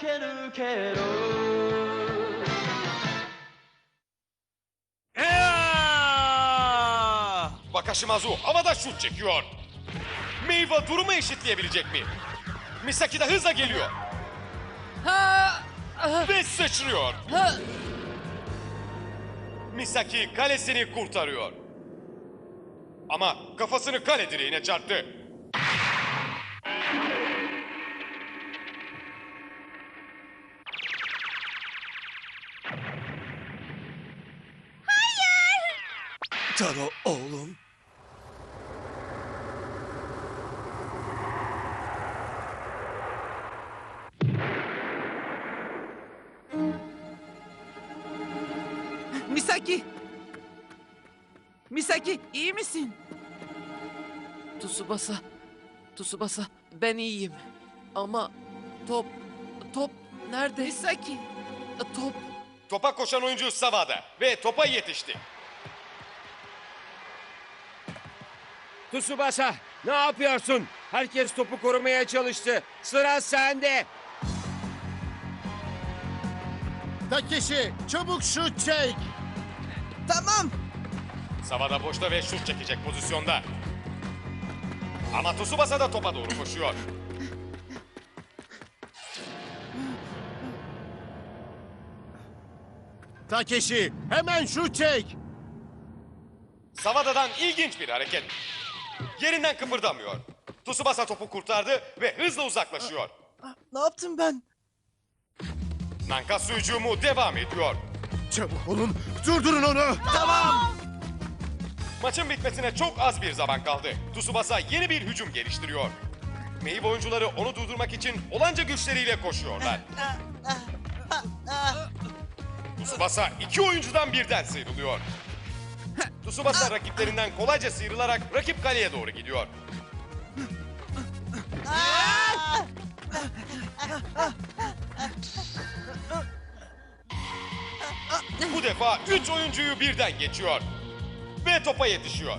けるけど Ea! Wakashimazu havada şut çekiyor. Meyve durumu eşitleyebilecek mi? Misaki de hızla geliyor. Ve sıçrıyor. Misaki kalesini kurtarıyor. Ama kafasını kale direğine çarptı. Taro oğlum. Misaki! Misaki iyi misin? Tsubasa, Tsubasa ben iyiyim. Ama top, top nerede? Misaki! Top, Topa koşan oyuncu Sava'da ve topa yetişti. Tsubasa ne yapıyorsun? Herkes topu korumaya çalıştı. Sıra sende. Takeshi çabuk şut çek. Tamam! Sava'da boşta ve şut çekecek pozisyonda. Ama Tsubasa da topa doğru koşuyor. Takeshi hemen şut çek. Savada'dan ilginç bir hareket. Yerinden kıpırdamıyor. Tsubasa topu kurtardı ve hızla uzaklaşıyor. Ne yaptım ben? Nankatsu hücumu devam ediyor. Çabuk olun durdurun onu. Tamam! Maçın bitmesine çok az bir zaman kaldı. Tsubasa yeni bir hücum geliştiriyor. Meyve oyuncuları onu durdurmak için olanca güçleriyle koşuyorlar. Tsubasa iki oyuncudan birden sıyrılıyor. Tsubasa rakiplerinden kolayca sıyrılarak rakip kaleye doğru gidiyor. Bu defa üç oyuncuyu birden geçiyor. Ve topa yetişiyor.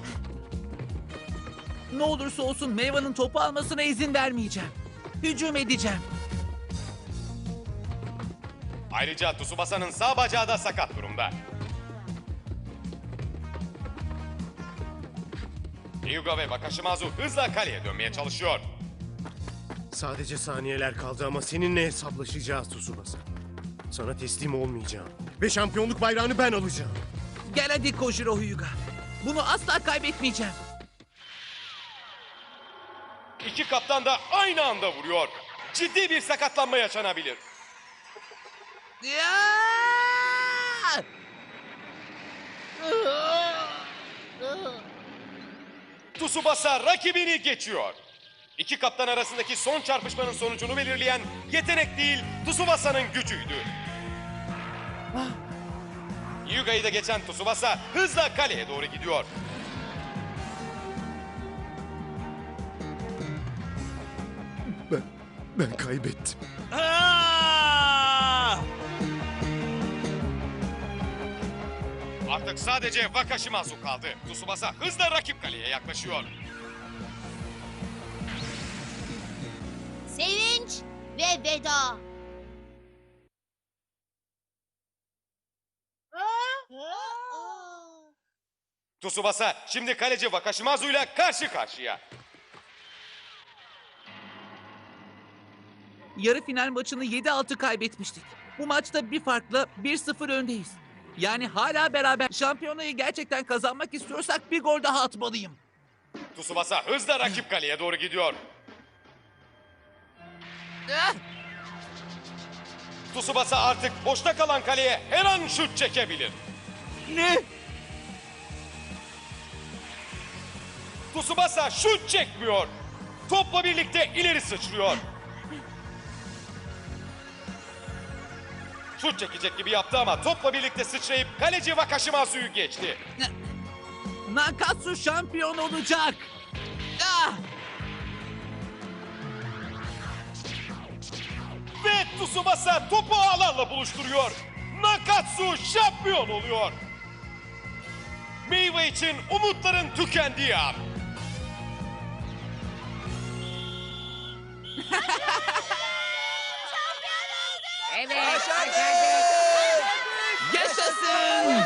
Ne olursa olsun Meyvan'ın topu almasına izin vermeyeceğim. Hücum edeceğim. Ayrıca Tsubasa'nın sağ bacağı da sakat durumda. Hyuga ve Wakashimazu hızla kaleye dönmeye çalışıyor. Sadece saniyeler kaldı ama seninle hesaplaşacağız Tsubasa. Sana teslim olmayacağım. Ve şampiyonluk bayrağını ben alacağım. Gel hadi Kojiro Hyuga. Bunu asla kaybetmeyeceğim. İki kaptan da aynı anda vuruyor. Ciddi bir sakatlanma yaşanabilir. Ya! Tsubasa rakibini geçiyor. İki kaptan arasındaki son çarpışmanın sonucunu belirleyen yetenek değil Tsubasa'nın gücüydü. Hyuga'yı da geçen Tsubasa hızla kaleye doğru gidiyor. Ben, ben kaybettim. Artık sadece Wakashimazu kaldı. Tsubasa hızla rakip kaleye yaklaşıyor. Sevinç ve veda. Tsubasa şimdi kaleci Wakashimazu ile karşı karşıya. Yarı final maçını 7-6 kaybetmiştik. Bu maçta bir farkla 1-0 öndeyiz. Yani hala beraber şampiyonayı gerçekten kazanmak istiyorsak bir gol daha atmalıyım. Tsubasa hızla rakip kaleye doğru gidiyor. Ah! Tsubasa artık boşta kalan kaleye her an şut çekebilir. Ne? Tsubasa şut çekmiyor. Topla birlikte ileri sıçrıyor. Şut çekecek gibi yaptı ama topla birlikte sıçrayıp kaleci Wakashimazu'yu geçti. Nankatsu şampiyon olacak. Ah! Ve Tsubasa topu ağlarla buluşturuyor. Nakatsu şampiyon oluyor. Meyve için umutların tükendiği an. Evet, başardık. Yaşasın!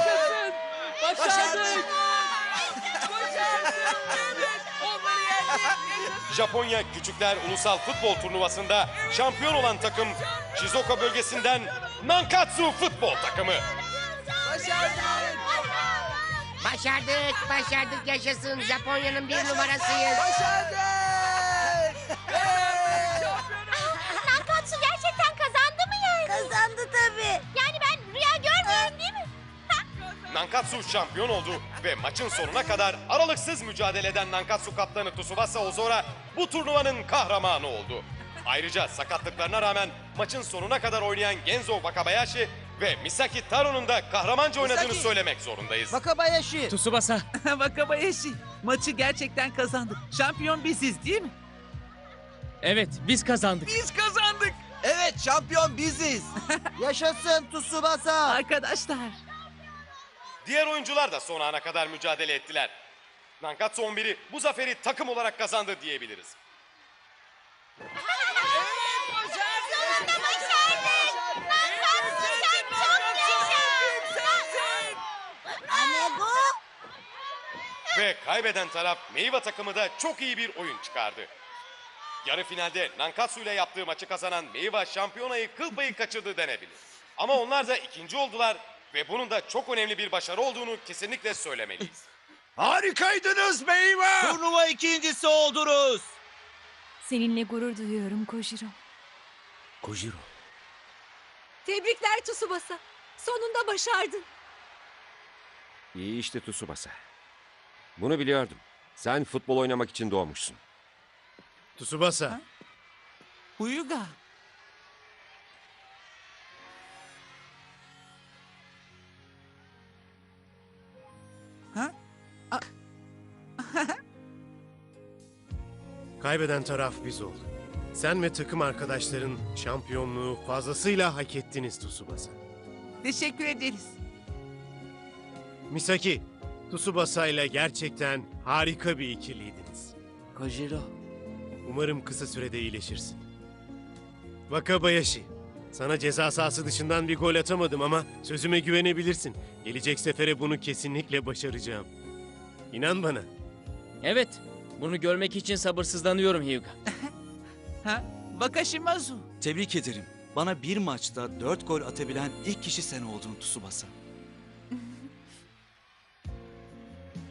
Başardık. Japonya Küçükler Ulusal Futbol Turnuvası'nda şampiyon olan takım Shizuoka bölgesinden Nankatsu Futbol Takımı. Başardık, başardık yaşasın. Japonya'nın bir numarasıyız. Nankatsu Nankatsu şampiyon oldu ve maçın sonuna kadar aralıksız mücadele eden Nankatsu kaptanı Tsubasa Ozora bu turnuvanın kahramanı oldu. Ayrıca sakatlıklarına rağmen maçın sonuna kadar oynayan Genzo Wakabayashi ve Misaki Taro'nun da kahramanca oynadığını söylemek zorundayız. Wakabayashi. Tsubasa, Wakabayashi, maçı gerçekten kazandık. Şampiyon biziz değil mi? evet biz kazandık. Biz kazandık. Evet şampiyon biziz. Yaşasın Tsubasa. Arkadaşlar. Diğer oyuncular da son ana kadar mücadele ettiler. Nankatsu 11'i bu zaferi takım olarak kazandı diyebiliriz. Ve kaybeden taraf Meiwa takımı da çok iyi bir oyun çıkardı. Yarı finalde Nankatsu ile yaptığı maçı kazanan Meiwa şampiyonayı kıl payı kaçırdı denebilir. Ama onlar da ikinci oldular ve bunun da çok önemli bir başarı olduğunu kesinlikle söylemeliyiz. Harikaydınız Meyve! Turnuva ikincisi oldunuz. Seninle gurur duyuyorum Kojiro. Kojiro. Tebrikler Tsubasa. Sonunda başardın. İyi işte Tsubasa. Bunu biliyordum. Sen futbol oynamak için doğmuşsun. Tsubasa. Huyuga. Kaybeden taraf biz olduk. Sen ve takım arkadaşların şampiyonluğu fazlasıyla hak ettiniz Tsubasa. Teşekkür ederiz. Misaki, Tsubasa ile gerçekten harika bir ikiliydiniz. Kojiro. Umarım kısa sürede iyileşirsin. Wakabayashi, sana ceza sahası dışından bir gol atamadım ama sözüme güvenebilirsin. Gelecek sefere bunu kesinlikle başaracağım. İnan bana. Evet, bunu görmek için sabırsızlanıyorum Hyuga. Ha? Wakashimazu. Tebrik ederim. Bana bir maçta dört gol atabilen ilk kişi sen oldun Tsubasa.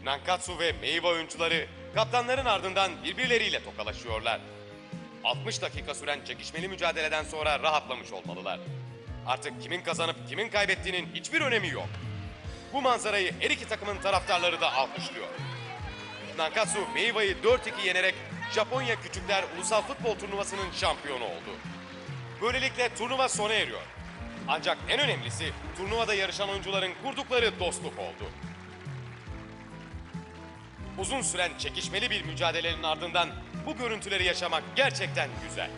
Nankatsu ve Meiwa oyuncuları kaptanların ardından birbirleriyle tokalaşıyorlar. 60 dakika süren çekişmeli mücadeleden sonra rahatlamış olmalılar. Artık kimin kazanıp kimin kaybettiğinin hiçbir önemi yok. Bu manzarayı her iki takımın taraftarları da alkışlıyor. Nankatsu Meiwa'yı 4-2 yenerek Japonya Küçükler Ulusal Futbol Turnuvası'nın şampiyonu oldu. Böylelikle turnuva sona eriyor. Ancak en önemlisi turnuvada yarışan oyuncuların kurdukları dostluk oldu. Uzun süren çekişmeli bir mücadelenin ardından bu görüntüleri yaşamak gerçekten güzel.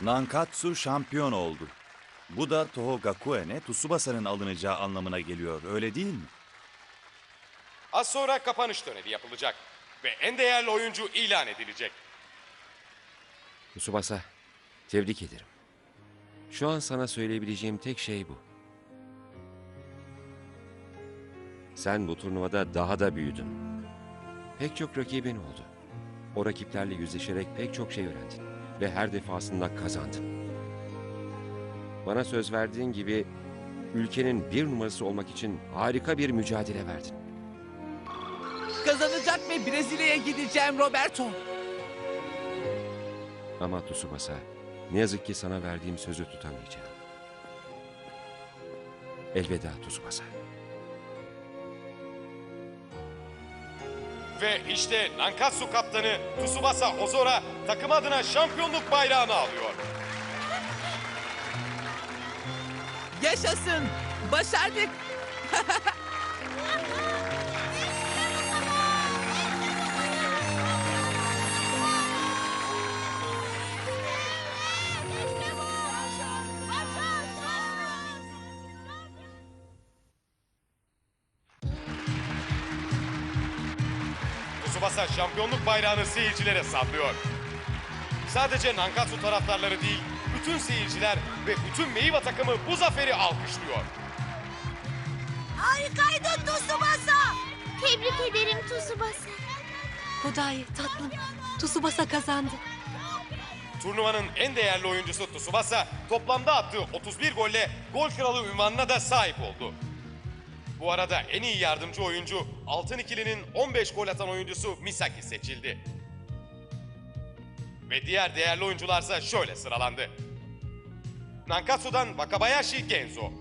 Nankatsu şampiyon oldu. Bu da Toho Gakuen'e Tsubasa'nın alınacağı anlamına geliyor, öyle değil mi? Az sonra kapanış töreni yapılacak ve en değerli oyuncu ilan edilecek. Tsubasa, tebrik ederim. Şu an sana söyleyebileceğim tek şey bu. Sen bu turnuvada daha da büyüdün. Pek çok rakibin oldu. O rakiplerle yüzleşerek pek çok şey öğrendin. Ve her defasında kazandın. Bana söz verdiğin gibi ülkenin bir numarası olmak için harika bir mücadele verdin. Kazanacak ve Brezilya'ya gideceğim Roberto. Ama Tsubasa, ne yazık ki sana verdiğim sözü tutamayacağım. Elveda Tsubasa. Ve işte Nankatsu kaptanı Tsubasa Ozora takım adına şampiyonluk bayrağını alıyor. Yaşasın. Başardık. Tsubasa şampiyonluk bayrağını seyircilere sallıyor. Sadece Nankatsu taraftarları değil, bütün seyirciler ve bütün Meiwa takımı bu zaferi alkışlıyor. Harikaydın Tsubasa. Tebrik ederim Tsubasa. Kodayi tatlım. Tsubasa kazandı. Turnuvanın en değerli oyuncusu Tsubasa toplamda attığı 31 golle gol kralı ünvanına da sahip oldu. Bu arada en iyi yardımcı oyuncu Altın İkili'nin 15 gol atan oyuncusu Misaki seçildi. Ve diğer değerli oyuncularsa şöyle sıralandı. Nankatsu'dan Wakabayashi Genzo.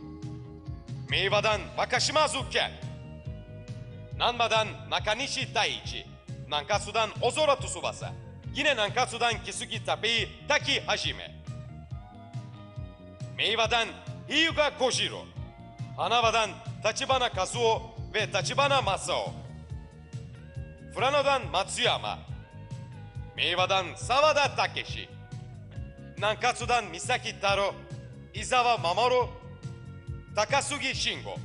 Meiwa'dan Wakashimazu Ken. Nanba'dan Nakanishi Daichi. Nankatsu'dan Ozora Tsubasa. Yine Nankatsu'dan Kisugi Tapei Taki Hajime. Meiwa'dan Hyuga Kojiro. Hanawa'dan Tachibana Kazuo ve Tachibana Masao. Furano'dan Matsuyama. Meiwa'dan Sawada Takeshi. Nankatsu'dan Misaki Taro, Izawa Mamoru, Takasugi Shingo.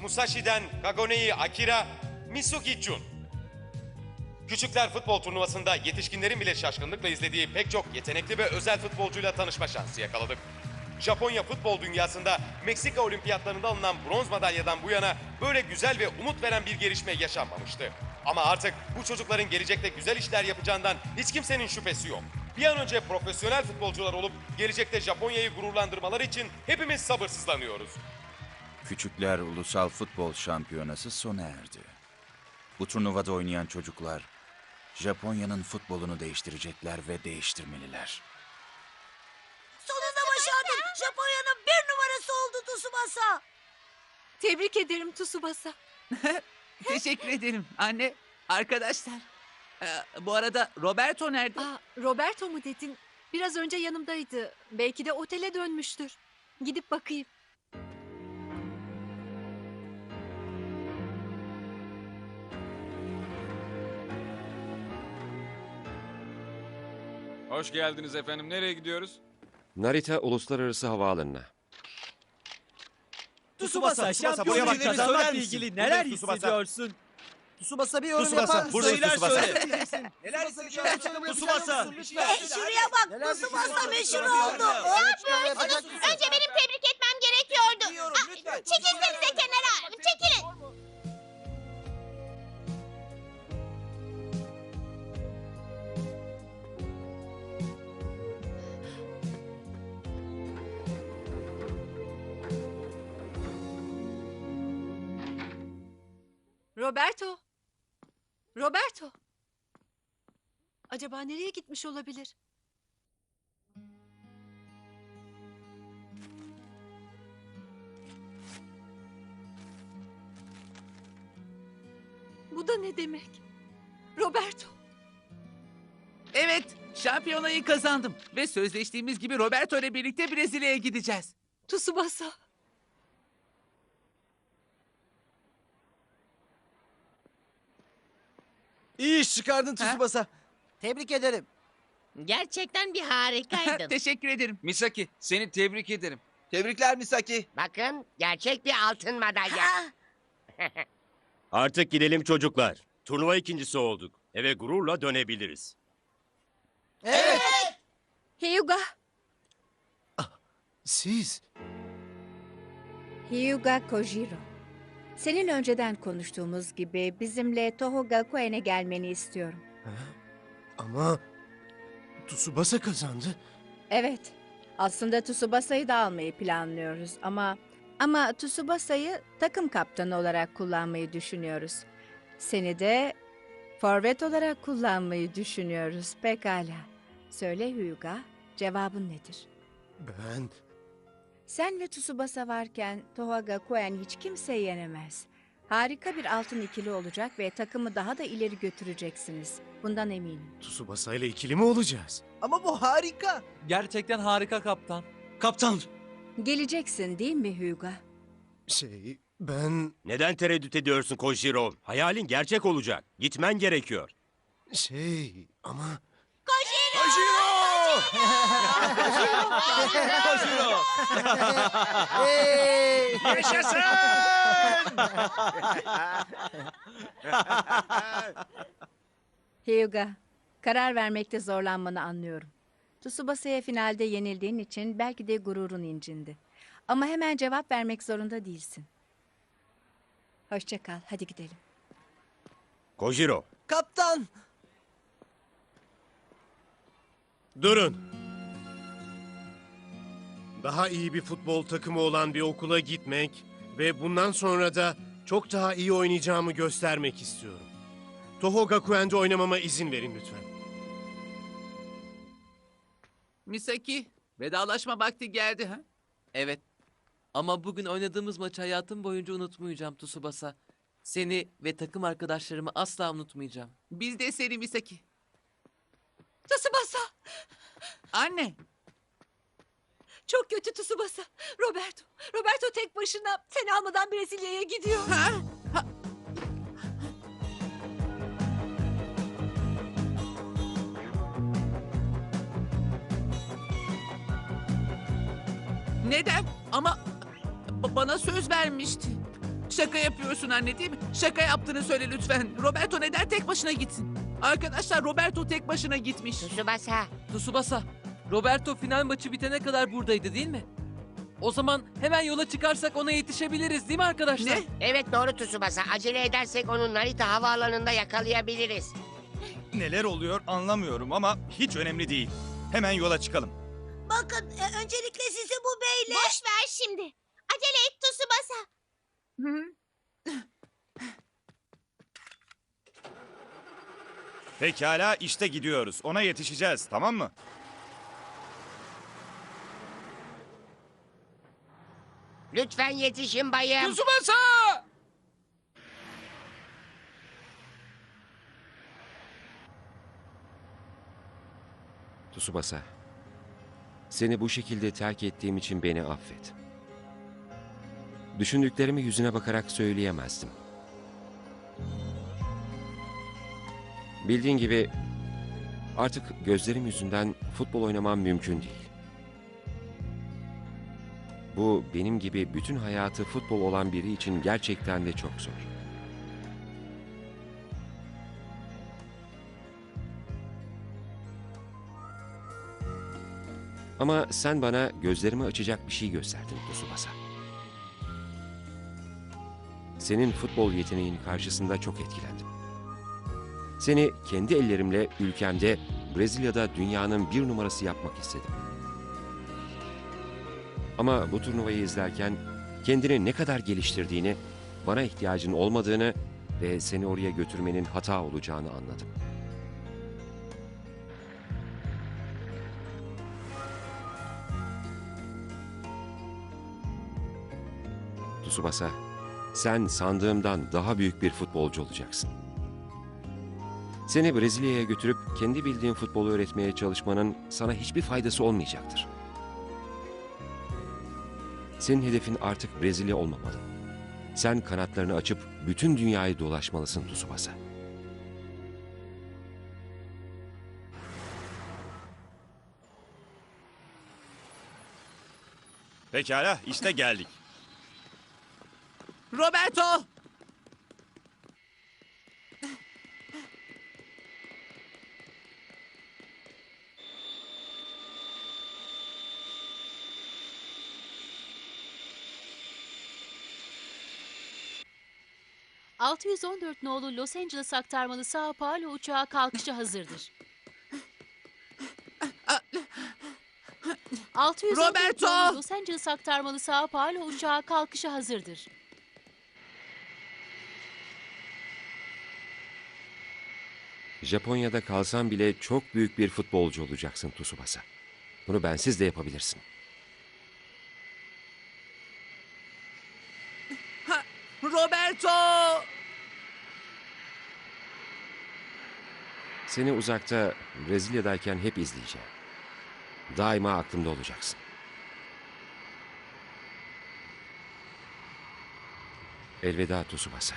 Musashi'den Kagonei Akira, Misugi Jun. Küçükler futbol turnuvasında yetişkinlerin bile şaşkınlıkla izlediği pek çok yetenekli ve özel futbolcuyla tanışma şansı yakaladık. Japonya futbol dünyasında Meksika olimpiyatlarında alınan bronz madalyadan bu yana böyle güzel ve umut veren bir gelişme yaşanmamıştı. Ama artık bu çocukların gelecekte güzel işler yapacağından hiç kimsenin şüphesi yok. Bir an önce profesyonel futbolcular olup gelecekte Japonya'yı gururlandırmaları için hepimiz sabırsızlanıyoruz. Küçükler Ulusal Futbol Şampiyonası sona erdi. Bu turnuvada oynayan çocuklar Japonya'nın futbolunu değiştirecekler ve değiştirmeliler. Sonunda başardın. Japonya'nın bir numarası oldu Tsubasa. Tebrik ederim Tsubasa. Teşekkür ederim anne. Arkadaşlar. Ee, bu arada Roberto nerede? Aa, Roberto mu dedin? Biraz önce yanımdaydı. Belki de otele dönmüştür. Gidip bakayım. Hoş geldiniz efendim. Nereye gidiyoruz? Narita Uluslararası Havaalanı'na. Tsubasa şampiyon bak, kazanmakla ilgili neler hissediyorsun? Tsubasa bir yorum Tsubasa, yapar mısın? Şeyler Tsubasa. söyle. Neler hissediyorsun? Tsubasa. Hey şuraya bak. Tsubasa meşhur oldu. Ne yapıyorsunuz? Önce benim tebrik etmem gerekiyordu. Aa, Çekilsenize kenara. Çekilin. Roberto. Roberto. Acaba nereye gitmiş olabilir? Bu da ne demek? Roberto. Evet, şampiyonayı kazandım. Ve sözleştiğimiz gibi Roberto ile birlikte Brezilya'ya gideceğiz. Tsubasa. İyi iş çıkardın? Tsubasa. Tebrik ederim. Gerçekten bir harikaydın. Teşekkür ederim. Misaki seni tebrik ederim. Tebrikler Misaki. Bakın gerçek bir altın madalya. Artık gidelim çocuklar. Turnuva ikincisi olduk. Eve gururla dönebiliriz. Evet. Hyuga. Siz? Hyuga Kojiro. Senin önceden konuştuğumuz gibi bizimle Toho Gakuen'e gelmeni istiyorum. Ama Tsubasa kazandı. Evet, aslında Tsubasa'yı da almayı planlıyoruz ama... Ama Tsubasa'yı takım kaptanı olarak kullanmayı düşünüyoruz. Seni de forvet olarak kullanmayı düşünüyoruz. Pekala. Söyle Hyuga, cevabın nedir? Ben... Sen ve Tsubasa varken Toha Gakuen hiç kimse yenemez. Harika bir altın ikili olacak ve takımı daha da ileri götüreceksiniz. Bundan eminim. Tsubasa ile ikili mi olacağız? Ama bu harika. Gerçekten harika kaptan. Kaptan. Geleceksin değil mi Hyuga? Şey, ben... Neden tereddüt ediyorsun Kojiro? Hayalin gerçek olacak. Gitmen gerekiyor. Şey, ama... Kojiro. hey. Yaşasın! Hyuga, Karar vermekte zorlanmanı anlıyorum. Tsubasa'ya finalde yenildiğin için belki de gururun incindi. Ama hemen cevap vermek zorunda değilsin. Hoşça kal, hadi gidelim. Kojiro, Kaptan. Durun. Daha iyi bir futbol takımı olan bir okula gitmek ve bundan sonra da çok daha iyi oynayacağımı göstermek istiyorum. Toho Gakuen'de oynamama izin verin lütfen. Misaki, vedalaşma vakti geldi ha? Evet. Ama bugün oynadığımız maçı hayatım boyunca unutmayacağım Tsubasa. Seni ve takım arkadaşlarımı asla unutmayacağım. Biz de seni Misaki. Tsubasa! Anne, Çok kötü Tsubasa. Roberto. Roberto tek başına seni almadan Brezilya'ya gidiyor. neden? Ama ba- bana söz vermişti. Şaka yapıyorsun anne değil mi? Şaka yaptığını söyle lütfen. Roberto neden tek başına gitsin? Arkadaşlar Roberto tek başına gitmiş. Tsubasa. Tsubasa, Roberto final maçı bitene kadar buradaydı değil mi? O zaman hemen yola çıkarsak ona yetişebiliriz değil mi arkadaşlar? Ne? Evet doğru Tsubasa. Acele edersek onu Narita havaalanında yakalayabiliriz. neler oluyor anlamıyorum ama hiç önemli değil. Hemen yola çıkalım. Bakın e, öncelikle sizi bu beyle... Boş ver şimdi. Acele et Tsubasa. Pekala işte gidiyoruz. Ona yetişeceğiz tamam mı? Lütfen yetişin bayım. Tsubasa! Tsubasa, seni bu şekilde terk ettiğim için beni affet. Düşündüklerimi yüzüne bakarak söyleyemezdim. Bildiğin gibi artık gözlerim yüzünden futbol oynamam mümkün değil. Bu benim gibi bütün hayatı futbol olan biri için gerçekten de çok zor. Ama sen bana gözlerimi açacak bir şey gösterdin Tsubasa. Senin futbol yeteneğin karşısında çok etkilendim. Seni kendi ellerimle ülkemde Brezilya'da dünyanın bir numarası yapmak istedim. Ama bu turnuvayı izlerken kendini ne kadar geliştirdiğini, bana ihtiyacın olmadığını ve seni oraya götürmenin hata olacağını anladım. Tsubasa, sen sandığımdan daha büyük bir futbolcu olacaksın. Seni Brezilya'ya götürüp kendi bildiğin futbolu öğretmeye çalışmanın sana hiçbir faydası olmayacaktır. Senin hedefin artık Brezilya olmamalı. Sen kanatlarını açıp bütün dünyayı dolaşmalısın Tsubasa. Pekala işte geldik. Roberto! ...614 nolu Los Angeles aktarmalı Sao Paulo uçağı kalkışa hazırdır. 614 Roberto! nolu Los Angeles aktarmalı Sao Paulo uçağı kalkışa hazırdır. Japonya'da kalsan bile çok büyük bir futbolcu olacaksın Tsubasa. Bunu bensiz de yapabilirsin. Roberto! Seni uzakta Brezilya'dayken hep izleyeceğim. Daima aklımda olacaksın. Elveda Tsubasa.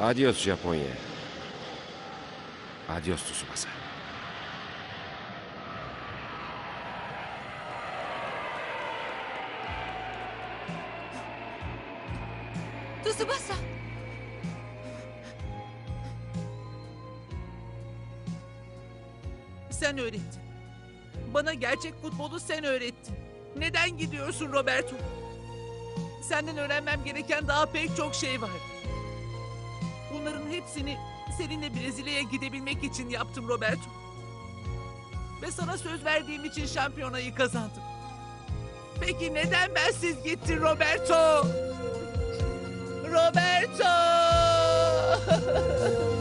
Adios Japonya. Adios Tsubasa. Gerçek futbolu sen öğrettin. Neden gidiyorsun Roberto? Senden öğrenmem gereken daha pek çok şey var. Bunların hepsini seninle Brezilya'ya gidebilmek için yaptım Roberto. Ve sana söz verdiğim için şampiyonayı kazandım. Peki neden bensiz gittin Roberto? Roberto!